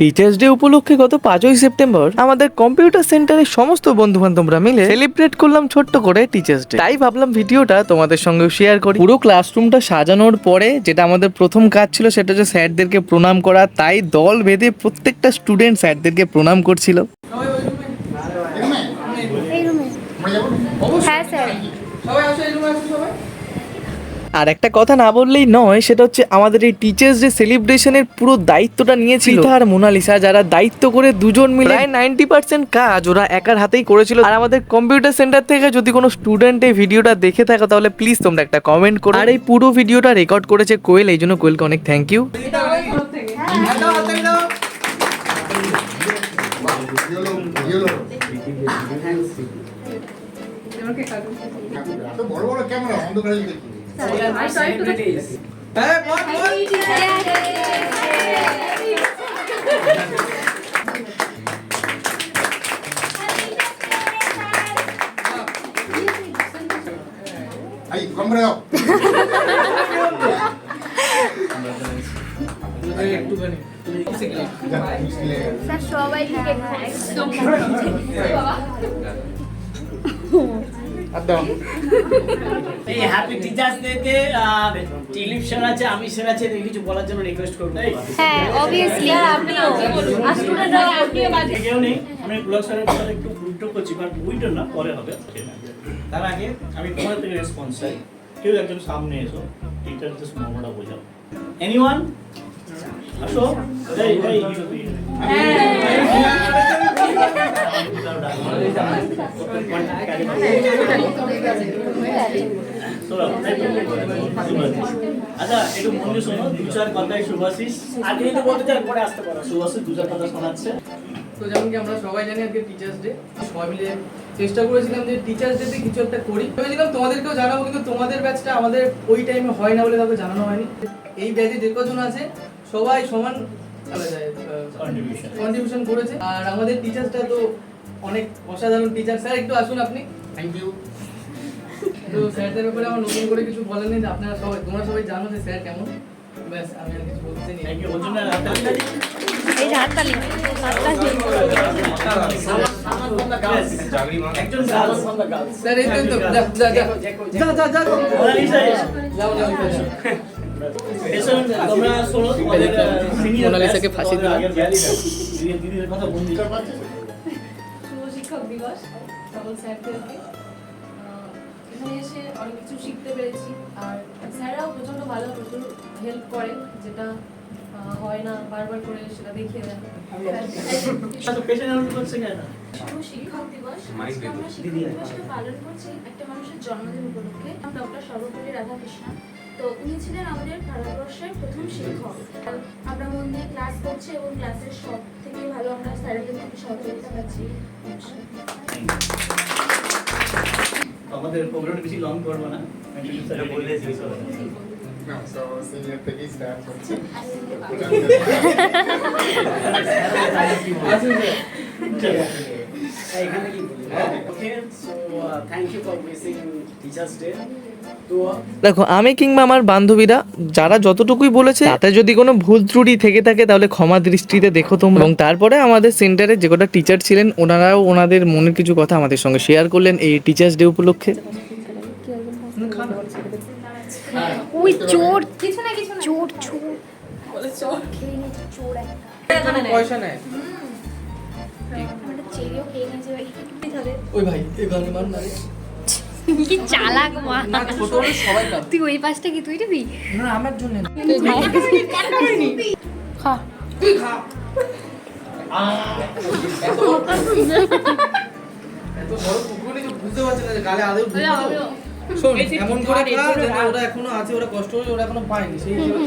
Teachers day উপলক্ষে গত পাঁচই সেপ্টেম্বর আমাদের কম্পিউটার সেন্টারের সমস্ত বন্ধু বান্ধবরা মিলে সেলিব্রেট করলাম ছোট্ট করে টিচার্স ডে তাই ভাবলাম ভিডিওটা তোমাদের সঙ্গে শেয়ার করি। পুরো ক্লাসরুমটা সাজানোর পরে যেটা আমাদের প্রথম কাজ ছিল সেটা হচ্ছে স্যারদেরকে প্রণাম করা। তাই দল বেঁধে প্রত্যেকটা স্টুডেন্ট স্যারদেরকে প্রণাম করছিল এই রুমে হ্যাঁ স্যার আর একটা কথা না বললেই নয় সেটা হচ্ছে আমাদের এই টিচার্স ডে সেলিব্রেশনের পুরো দায়িত্বটা নিয়েছিল। আর মোনালিসা যারা দায়িত্ব করে দুজন মিলে প্রায় নাইনটি পার্সেন্ট কাজ ওরা একার হাতেই করেছিল। আর আমাদের কম্পিউটার সেন্টার থেকে যদি কোনো স্টুডেন্ট এই ভিডিওটা দেখে থাকো তাহলে প্লিজ তোমরা একটা কমেন্ট করো। আর এই পুরো ভিডিওটা রেকর্ড করেছে কোয়েল এই জন্য কোয়েলকে অনেক থ্যাংক ইউ বড় বড় ক্যামেরা অন্ধকারে দেখি। আই কমরে দাও স্যার সবাই একদম এই হ্যাপি টিচার্স ডে তে টিলিপ স্যার আছে আমি স্যার আছে কিছু বলার জন্য রিকোয়েস্ট করব। হ্যাঁ অবভিয়াসলি আপনিও। কেউ নেই। আমি ব্লগ স্যারের কথা একটু উল্টো করছি বাট উইটো না পরে হবে। তার আগে আমি তোমাদের থেকে রেসপন্স চাই। কেউ একজন সামনে এসো টিচার জাস্ট মোমোটা বোঝাও। এনিওয়ান আসো। এই এই। তো যেমন কি আমরা সবাই জানি টিচার্স ডে সবাই মিলে চেষ্টা করেছিলাম যে টিচার্স কিছু একটা করি ভেবেছিলাম তোমাদেরকেও জানাব, কিন্তু তোমাদের ব্যাচটা আমাদের ওই টাইমে হয় না বলে কাউকে জানানো হয়নি এই ব্যাচে যে কজন আছে, সবাই সমান. কন্ট্রিবিউশন করেছে। আর আমাদের টিচার্সটা তো অনেক অসাধারণ টিচার স্যার একটু আসুন আপনি। থ্যাংক ইউ তো স্যারদের ব্যাপারে আমার নতুন করে কিছু বলেন যে আপনারা সবাই তোমরা সবাই জানো যে স্যার কেমন। ব্যাস আমি আর কিছু বলতে নেই। থ্যাংক ইউ ওর জন্য। এই যে হাততালি। হাততালি। একজন গার্লস। স্যার এই তো, এই তো যা যা যা। যা যা যা। মোনালিসাকে ফাঁসি দিলাম। দিবস সকল স্যারদেরকে। এখানে এসে অনেক কিছু শিখতে পেরেছি। আর স্যাররাও প্রচণ্ড ভালো প্রচুর হেল্প করে যেটা হয় না বারবার করে সেটা দেখিয়ে দেন। আচ্ছা? শুভ শিক্ষক দিবস আমরা শিক্ষক দিবসকে পালন করছি একটা মানুষের জন্মদিন উপলক্ষে। ডক্টর সর্বপল্লী রাধাকৃষ্ণন। তো উনি ছিলেন আমাদের ভারতবর্ষের প্রথম শিক্ষক। আমরা মন দিয়ে ক্লাস করছি এবং ক্লাসের সব থেকে ভালো আমরা স্যারেদের থেকে সহযোগিতা পাচ্ছি। আমাদের প্রোগ্রাম বেশি লং করব না। না সো সিনিয়র থেকেই স্টার্ট হচ্ছে thank you for wishing teachers day তো দেখো আমি কিংবা আমার বান্ধবীরা যারা যতটুকুই বলেছে তাতে যদি কোনো ভুল ত্রুটি থেকে থাকে তাহলে ক্ষমা দৃষ্টিতে দেখো তোমরা। এবং তারপরে আমাদের সেন্টারে যে কটা টিচার ছিলেন ওনারাও ওনাদের মনের কিছু কথা আমাদের সঙ্গে শেয়ার করলেন এই টিচার্স ডে উপলক্ষে। ওই চোর কিছু না কিছু চোর চোর। চোর। পয়সা নেয় ওই ভাই এই গানে মার না কি চালাক মা। না ছোট হলে সবাই কাঁদে। তুই ওই পাশটা কি তুই দিবি না আমার জন্য না। খা। এত বড় পুকুর নিয়ে বুঝতে পারছি না যে গালে আদৌ শোন এমন করে খা যেন ওরা এখনও আছে ওরা কষ্ট করে ওরা এখনও পায়নি সেই হিসেবে।